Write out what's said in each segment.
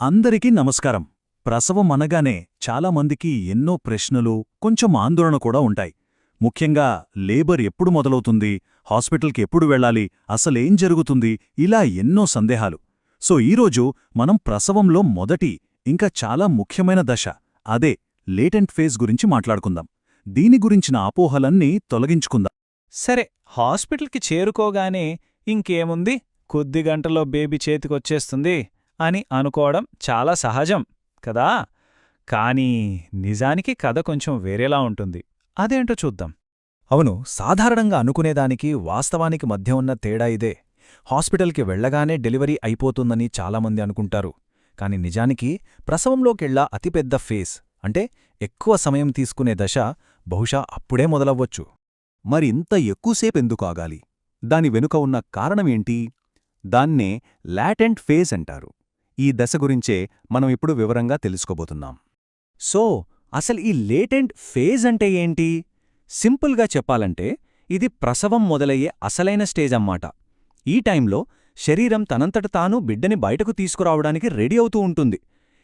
అందరికీ నమస్కారం. ప్రసవం అనగానే చాలామందికి ఎన్నో ప్రశ్నలు కొంచెం ఆందోళన కూడా ఉంటాయి. ముఖ్యంగా లేబర్ ఎప్పుడు మొదలవుతుంది హాస్పిటల్కి ఎప్పుడు వెళ్ళాలి అసలేం జరుగుతుంది ఇలా ఎన్నో సందేహాలు. సో ఈరోజు మనం ప్రసవంలో మొదటి ఇంకా చాలా ముఖ్యమైన దశ అదే లేటెంట్ ఫేజ్ గురించి మాట్లాడుకుందాం. దీని గురించిన అపోహలన్నీ తొలగించుకుందాం. సరే హాస్పిటల్కి చేరుకోగానే ఇంకేముంది? కొద్ది గంటలో బేబీ చేతికొచ్చేస్తుంది. అని అనుకోవడం చాలా సహజం కదా? కానీ నిజానికి కథ కొంచెం వేరేలా ఉంటుంది. అదేంటో చూద్దాం. అవును సాధారణంగా అనుకునేదానికి వాస్తవానికి మధ్య ఉన్న తేడా ఇదే. హాస్పిటల్కి వెళ్ళగానే డెలివరీ అయిపోతుందని చాలామంది అనుకుంటారు. కాని నిజానికి ప్రసవంలోకెళ్ళా అతిపెద్ద ఫేస్ అంటే ఎక్కువ సమయం తీసుకునే దశ బహుశా అప్పుడే మొదలవ్వచ్చు. మరింత ఎక్కువసేపెందుకు ఆగాలి దాని వెనుక ఉన్న కారణమేంటి దాన్నే లాటెంట్ ఫేజ్ అంటారు. ఈ దశ గురించే మనం ఇప్పుడు వివరంగా తెలుసుకోబోతున్నాం. సో అసలు ఈ లేటెంట్ ఫేజ్ అంటే ఏంటి? సింపుల్గా చెప్పాలంటే ఇది ప్రసవం మొదలయ్యే అసలైన స్టేజ్ అమ్మాట ఈ టైంలో శరీరం తనంతట తాను బిడ్డని బయటకు తీసుకురావడానికి రెడీ అవుతూ ఉంటుంది.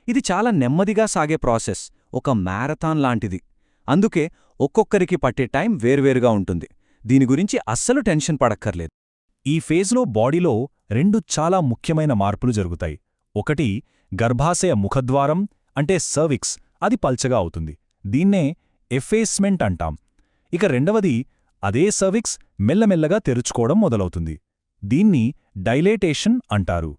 ఇది చాలా నెమ్మదిగా సాగే ప్రాసెస్ ఒక మ్యారథాన్ లాంటిది. అందుకే ఒక్కొక్కరికి పట్టే టైం వేర్వేరుగా ఉంటుంది. దీని గురించి అస్సలు టెన్షన్ పడక్కర్లేదు. ఈ ఫేజ్లో బాడీలో రెండు చాలా ముఖ్యమైన మార్పులు జరుగుతాయి. ఒకటి గర్భాశయ ముఖద్వారం అంటే సర్విక్స్ అది పల్చగా అవుతుంది. దీన్నే ఎఫేస్మెంట్ అంటాం. ఇక రెండవది అదే సర్విక్స్ మెల్లమెల్లగా తెరుచుకోవడం మొదలవుతుంది. దీన్ని డైలేటేషన్ అంటారు.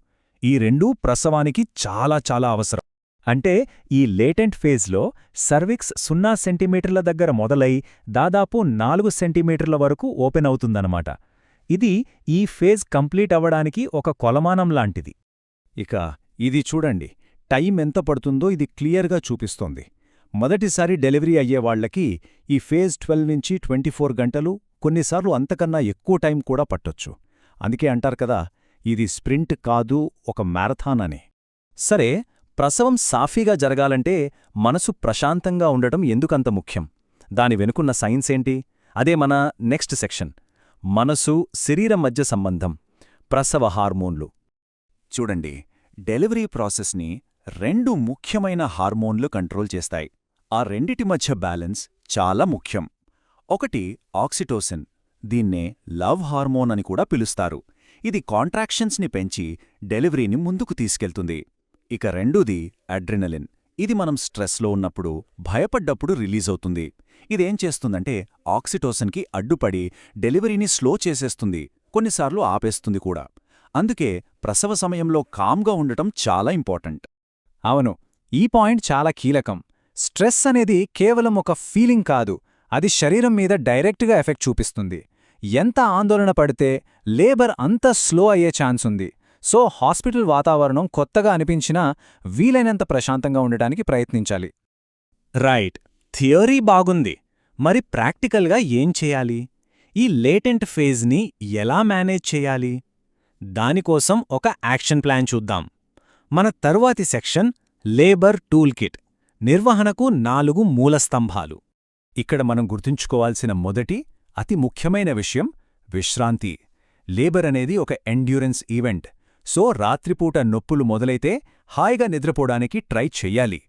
ఈ రెండూ ప్రసవానికి చాలా చాలా అవసరం. అంటే ఈ లేటెంట్ ఫేజ్లో సర్విక్స్ సున్నా సెంటీమీటర్ల దగ్గర మొదలై దాదాపు నాలుగు సెంటీమీటర్ల వరకు ఓపెన్ అవుతుందన్నమాట. ఇది ఈ ఫేజ్ కంప్లీట్ అవ్వడానికి ఒక కొలమానం లాంటిది. ఇక ఇది చూడండి టైం ఎంత పడుతుందో ఇది క్లియర్గా చూపిస్తోంది. మొదటిసారి డెలివరీ అయ్యేవాళ్ళకి ఈ ఫేజ్ ట్వెల్వ్ నుంచి ట్వంటీ గంటలు కొన్నిసార్లు అంతకన్నా ఎక్కువ టైం కూడా పట్టొచ్చు. అందుకే అంటారు కదా ఇది స్ప్రింట్ కాదు ఒక మ్యారథాన్ అని. సరే ప్రసవం సాఫీగా జరగాలంటే మనసు ప్రశాంతంగా ఉండటం ఎందుకంత ముఖ్యం? దాని వెనుకున్న సైన్స్ ఏంటి? అదే మన నెక్స్ట్ సెక్షన్. మనసు శరీరం మధ్య సంబంధం ప్రసవ హార్మోన్లు. చూడండి డెలివరీ ప్రాసెస్ని రెండు ముఖ్యమైన హార్మోన్లు కంట్రోల్ చేస్తాయి. ఆ రెండిటి మధ్య బ్యాలెన్స్ చాలా ముఖ్యం. ఒకటి ఆక్సిటోసిన్ దీన్నే లవ్ హార్మోన్ అని కూడా పిలుస్తారు. ఇది కాంట్రాక్షన్స్ని పెంచి డెలివరీని ముందుకు తీసుకెళ్తుంది. ఇక రెండోది అడ్రినలిన్. ఇది మనం స్ట్రెస్లో ఉన్నప్పుడు భయపడ్డప్పుడు రిలీజ్ అవుతుంది. ఇదేం చేస్తుందంటే ఆక్సిటోసిన్కి అడ్డుపడి డెలివరీని స్లో చేసేస్తుంది. కొన్నిసార్లు ఆపేస్తుంది కూడా. అందుకే ప్రసవ సమయంలో కామ్గా ఉండటం చాలా ఇంపార్టెంట్. అవును ఈ పాయింట్ చాలా కీలకం. స్ట్రెస్ అనేది కేవలం ఒక ఫీలింగ్ కాదు అది శరీరం మీద డైరెక్ట్గా ఎఫెక్ట్ చూపిస్తుంది. ఎంత ఆందోళన పడితే లేబర్ అంత స్లో అయ్యే ఛాన్స్ ఉంది. సో హాస్పిటల్ వాతావరణం కొత్తగా అనిపించినా వీలైనంత ప్రశాంతంగా ఉండటానికి ప్రయత్నించాలి. రైట్. థియరీ బాగుంది. మరి ప్రాక్టికల్గా ఏం చేయాలి? ఈ లేటెంట్ ఫేజ్ని ఎలా మేనేజ్ చేయాలి? దానికోసం ఒక యాక్షన్ ప్లాన్ చూద్దాం. మన తరువాతి సెక్షన్ లేబర్ టూల్ కిట్ నిర్వహణకు నాలుగు మూలస్తంభాలు ఇక్కడ మనం గుర్తుంచుకోవాల్సిన మొదటి అతి ముఖ్యమైన విషయం విశ్రాంతి. లేబర్ అనేది ఒక ఎండ్యూరెన్స్ ఈవెంట్ సో రాత్రిపూట నొప్పులు మొదలైతే హాయిగా నిద్రపోవడానికి ట్రై చెయ్యాలి.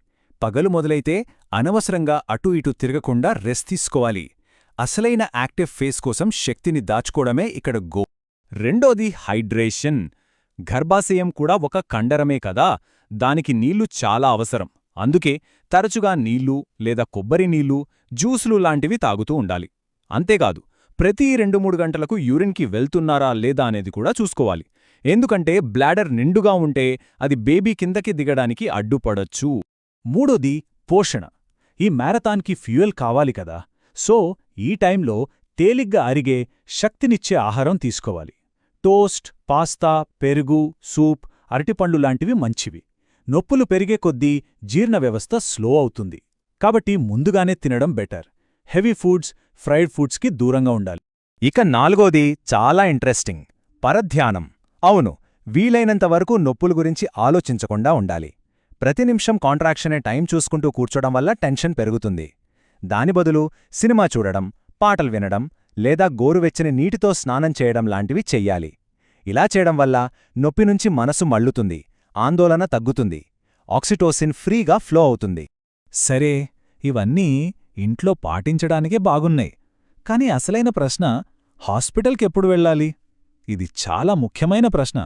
పగలు మొదలైతే అనవసరంగా అటూ ఇటూ తిరగకుండా రెస్ట్ తీసుకోవాలి. అసలైన యాక్టివ్ ఫేస్ కోసం శక్తిని దాచుకోవడమే ఇక్కడ గో రెండోది హైడ్రేషన్. గర్భాశయం కూడా ఒక కండరమే కదా దానికి నీళ్ళు చాలా అవసరం. అందుకే తరచుగా నీళ్ళు లేదా కొబ్బరి నీళ్ళు జ్యూసులు లాంటివి తాగుతూ ఉండాలి. అంతేకాదు ప్రతి రెండు మూడు గంటలకు యూరిన్కి వెళ్తున్నారా లేదా అనేది కూడా చూసుకోవాలి. ఎందుకంటే బ్లాడర్ నిండుగా ఉంటే అది బేబీ కిందకి దిగడానికి అడ్డుపడొచ్చు. మూడోది పోషణ. ఈ మ్యారథాన్కి ఫ్యూయల్ కావాలి కదా సో ఈ టైంలో తేలిగ్గా అరిగే శక్తినిచ్చే ఆహారం తీసుకోవాలి. టోస్ట్ పాస్తా పెరుగు సూప్ అరటిపండ్లు లాంటివి మంచివి. నొప్పులు పెరిగే కొద్దీ జీర్ణ వ్యవస్థ స్లో అవుతుంది. కాబట్టి ముందుగానే తినడం బెటర్. హెవీ ఫుడ్స్ ఫ్రైడ్ ఫుడ్స్కి దూరంగా ఉండాలి. ఇక నాలుగోది చాలా ఇంట్రెస్టింగ్. పరధ్యానం. అవును వీలైనంత వరకు నొప్పుల గురించి ఆలోచించకుండా ఉండాలి. ప్రతి నిమిషం కాంట్రాక్షనే టైం చూసుకుంటూ కూర్చోడం వల్ల టెన్షన్ పెరుగుతుంది. దాని బదులు సినిమా చూడడం పాటలు వినడం లేదా గోరువెచ్చని నీటితో స్నానం చేయడం లాంటివి చెయ్యాలి. ఇలా చేయడం వల్ల నొప్పి నుంచి మనసు మళ్ళుతుంది ఆందోళన తగ్గుతుంది ఆక్సిటోసిన్ ఫ్రీగా ఫ్లో అవుతుంది. సరే ఇవన్నీ ఇంట్లో పాటించడానికే బాగున్నాయి. కానీ అసలైన ప్రశ్న హాస్పిటల్కెప్పుడు వెళ్ళాలి? ఇది చాలా ముఖ్యమైన ప్రశ్న.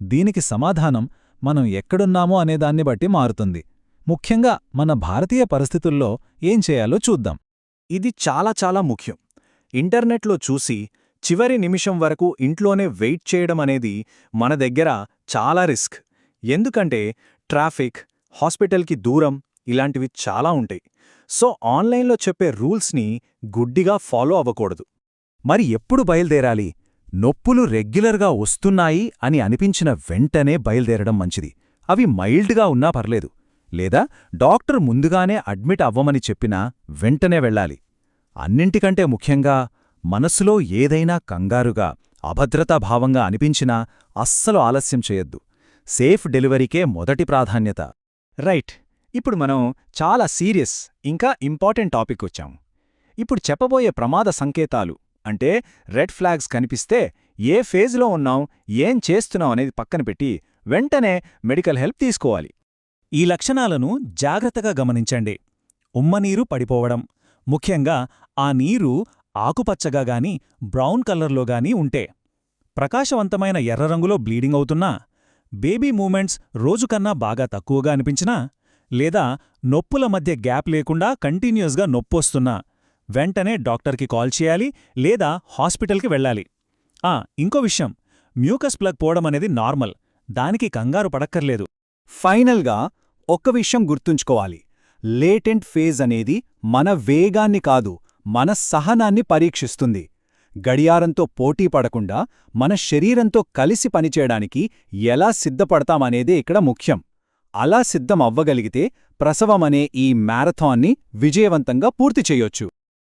దీనికి సమాధానం మనం ఎక్కడున్నామో అనేదాన్ని బట్టి మారుతుంది. ముఖ్యంగా మన భారతీయ పరిస్థితుల్లో ఏం చేయాలో చూద్దాం. ఇది చాలా చాలా ముఖ్యం. ఇంటర్నెట్లో చూసి చివరి నిమిషం వరకు ఇంట్లోనే వెయిట్ చేయడం అనేది మన దగ్గర చాలా రిస్క్. ఎందుకంటే ట్రాఫిక్ హాస్పిటల్కి దూరం ఇలాంటివి చాలా ఉంటాయి. సో ఆన్లైన్లో చెప్పే రూల్స్ని గుడ్డిగా ఫాలో అవ్వకూడదు. మరి ఎప్పుడు బయల్దేరాలి? నొప్పులు రెగ్యులర్గా వస్తున్నాయి అని అనిపించిన వెంటనే బయల్దేరడం మంచిది. అవి మైల్డ్గా ఉన్నా పర్లేదు. లేదా డాక్టర్ ముందుగానే అడ్మిట్ అవ్వమని చెప్పినా వెంటనే వెళ్ళాలి. అన్నింటికంటే ముఖ్యంగా మనసులో ఏదైనా కంగారుగా అభద్రతాభావంగా అనిపించినా అస్సలు ఆలస్యం చేయొద్దు. సేఫ్ డెలివరీకే మొదటి ప్రాధాన్యత. రైట్ ఇప్పుడు మనం చాలా సీరియస్ ఇంకా ఇంపార్టెంట్ టాపిక్ వచ్చాం. ఇప్పుడు చెప్పబోయే ప్రమాద సంకేతాలు అంటే రెడ్ ఫ్లాగ్స్ కనిపిస్తే ఏ ఫేజ్లో ఉన్నాం ఏం చేస్తున్నాం అనేది పక్కన పెట్టి వెంటనే మెడికల్ హెల్ప్ తీసుకోవాలి. ఈ లక్షణాలను జాగ్రత్తగా గమనించండి. ఉమ్మనీరు పడిపోవడం ముఖ్యంగా ఆ నీరు ఆకుపచ్చగా గాని బ్రౌన్ కలర్లో గాని ఉంటే. ప్రకాశవంతమైన ఎర్ర రంగులో బ్లీడింగ్ అవుతున్నా బేబీ మూమెంట్స్ రోజుకన్నా బాగా తక్కువగా అనిపించినా లేదా నొప్పుల మధ్య గ్యాప్ లేకుండా కంటిన్యూస్గా నొప్పొస్తున్నా వెంటనే డాక్టర్కి కాల్ చేయాలి లేదా హాస్పిటల్కి వెళ్ళాలి. ఆ ఇంకో విషయం మ్యూకస్ ప్లగ్ పోవడం అనేది నార్మల్ దానికి కంగారు పడక్కర్లేదు. ఫైనల్గా ఒక్క విషయం గుర్తుంచుకోవాలి లేటెంట్ ఫేజ్ అనేది మన వేగాన్ని కాదు మన సహనాన్ని పరీక్షిస్తుంది. గడియారంతో పోటీ పడకుండా మన శరీరంతో కలిసి పనిచేయడానికి ఎలా సిద్ధపడతామనేదే ఇక్కడ ముఖ్యం. అలా సిద్ధం అవ్వగలిగితే ప్రసవమనే ఈ మ్యారథాన్ని విజయవంతంగా పూర్తి చేయొచ్చు.